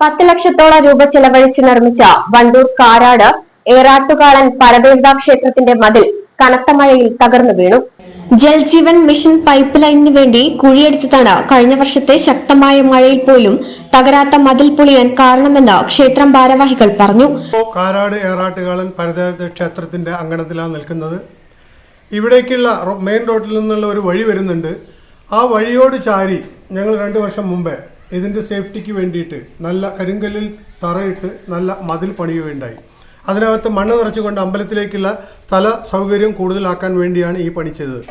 പത്ത് ലക്ഷത്തോളം രൂപ ചെലവഴിച്ച് നിർമ്മിച്ച വണ്ടൂർ കാരാട് ഏറാട്ടുകാളൻ പരദേവത ക്ഷേത്രത്തിന്റെ മതിൽ കനത്ത മഴയിൽ തകർന്നു വീണു. ജൽജീവൻ മിഷൻ പൈപ്പ് ലൈനിന് വേണ്ടി കുഴിയെടുത്തതാണ് കഴിഞ്ഞ വർഷത്തെ ശക്തമായ മഴയിൽ പോലും തകരാത്ത മതിൽ പൊളിയാൻ കാരണമെന്ന് ക്ഷേത്രം ഭാരവാഹികൾ പറഞ്ഞു. കാരാട് ഏറാട്ടുകാളൻ പരദേവത ക്ഷേത്രത്തിന്റെ അങ്കണത്തിലാണ് നിൽക്കുന്നത്. ഇവിടേക്കുള്ള മെയിൻ റോഡിൽ നിന്നുള്ള ഒരു വഴി വരുന്നുണ്ട്. ആ വഴിയോട് ചാരി ഞങ്ങൾ രണ്ട് വർഷം മുമ്പേ ഇതിന്റെ സേഫ്റ്റിക്ക് വേണ്ടിയിട്ട് നല്ല കരിങ്കല്ലിൽ തറയിട്ട് നല്ല മതിൽ പണിയുകയുണ്ടായി. അതിനകത്ത് മണ്ണ് നിറച്ചുകൊണ്ട് അമ്പലത്തിലേക്കുള്ള സ്ഥല സൗകര്യം കൂടുതലാക്കാൻ വേണ്ടിയാണ് ഈ പണി ചെയ്തത്.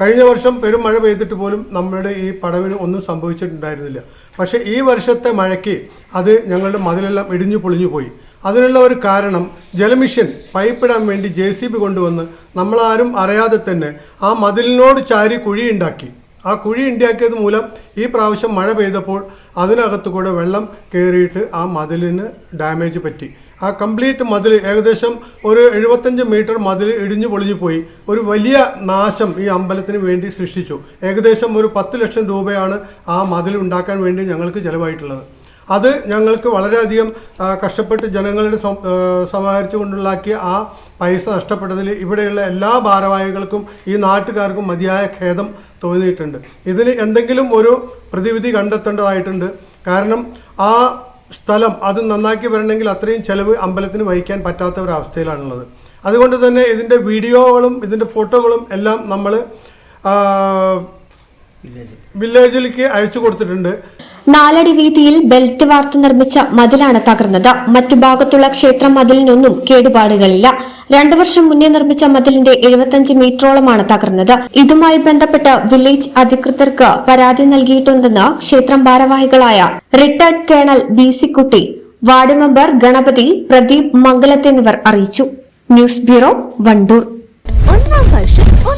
കഴിഞ്ഞ വർഷം പെരും മഴ പെയ്തിട്ട് പോലും നമ്മുടെ ഈ പടവിന് ഒന്നും സംഭവിച്ചിട്ടുണ്ടായിരുന്നില്ല. പക്ഷേ ഈ വർഷത്തെ മഴയ്ക്ക് അത് ഞങ്ങളുടെ മതിലെല്ലാം ഇടിഞ്ഞു പൊളിഞ്ഞു പോയി. അതിനുള്ള ഒരു കാരണം ജലമിഷൻ പൈപ്പ് ഇടാൻ വേണ്ടി ജെ സി ബി കൊണ്ടുവന്ന് നമ്മളാരും അറിയാതെ തന്നെ ആ മതിലിനോട് ചാരി കുഴിയുണ്ടാക്കി. ആ കുഴി ഉണ്ടാക്കിയത് മൂലം ഈ പ്രാവശ്യം മഴ പെയ്തപ്പോൾ അതിനകത്ത് കൂടെ വെള്ളം കയറിയിട്ട് ആ മതിലിന് ഡാമേജ് പറ്റി. ആ കംപ്ലീറ്റ് മതിൽ ഏകദേശം ഒരു എഴുപത്തഞ്ച് മീറ്റർ മതിൽ ഇടിഞ്ഞു പൊളിഞ്ഞു പോയി. ഒരു വലിയ നാശം ഈ അമ്പലത്തിന് വേണ്ടി സൃഷ്ടിച്ചു. ഏകദേശം ഒരു പത്ത് ലക്ഷം രൂപയാണ് ആ മതിൽ ഉണ്ടാക്കാൻ വേണ്ടി ഞങ്ങൾക്ക് ചിലവായിട്ടുള്ളത്. അത് ഞങ്ങൾക്ക് വളരെയധികം കഷ്ടപ്പെട്ട് ജനങ്ങളുടെ സമാഹരിച്ചുകൊണ്ടുണ്ടാക്കിയ ആ പൈസ നഷ്ടപ്പെട്ടതിൽ ഇവിടെയുള്ള എല്ലാ ഭാരവാഹികൾക്കും ഈ നാട്ടുകാർക്കും മതിയായ ഖേദം തോന്നിയിട്ടുണ്ട്. ഇതിന് എന്തെങ്കിലും ഒരു പ്രതിവിധി കണ്ടെത്തേണ്ടതായിട്ടുണ്ട്. കാരണം ആ സ്ഥലം അത് നന്നാക്കി വരണമെങ്കിൽ അത്രയും ചിലവ് അമ്പലത്തിന് വഹിക്കാൻ പറ്റാത്ത ഒരവസ്ഥയിലാണുള്ളത് അതുകൊണ്ട് തന്നെ ഇതിന്റെ വീഡിയോകളും ഇതിന്റെ ഫോട്ടോകളും എല്ലാം നമ്മൾ വില്ലേജിലേക്ക് അയച്ചു കൊടുത്തിട്ടുണ്ട്. നാലടി വീതിയിൽ ബെൽറ്റ് വാർത്ത് നിർമ്മിച്ച മതിലാണ് തകർന്നത്. മറ്റു ഭാഗത്തുള്ള ക്ഷേത്ര മതിലിനൊന്നും കേടുപാടുകളില്ല. രണ്ടു വർഷം മുന്നേ നിർമ്മിച്ച മതിലിന്റെ എഴുപത്തിയഞ്ച് മീറ്ററോളമാണ് തകർന്നത്. ഇതുമായി ബന്ധപ്പെട്ട് വില്ലേജ് അധികൃതർക്ക് പരാതി നൽകിയിട്ടുണ്ടെന്ന് ക്ഷേത്രം ഭാരവാഹികളായ retired colonel B C Kutty ward member Ganapathi Pradeep Mangalath എന്നിവർ അറിയിച്ചു. News bureau Wandoor. ഒന്നാം വർഷം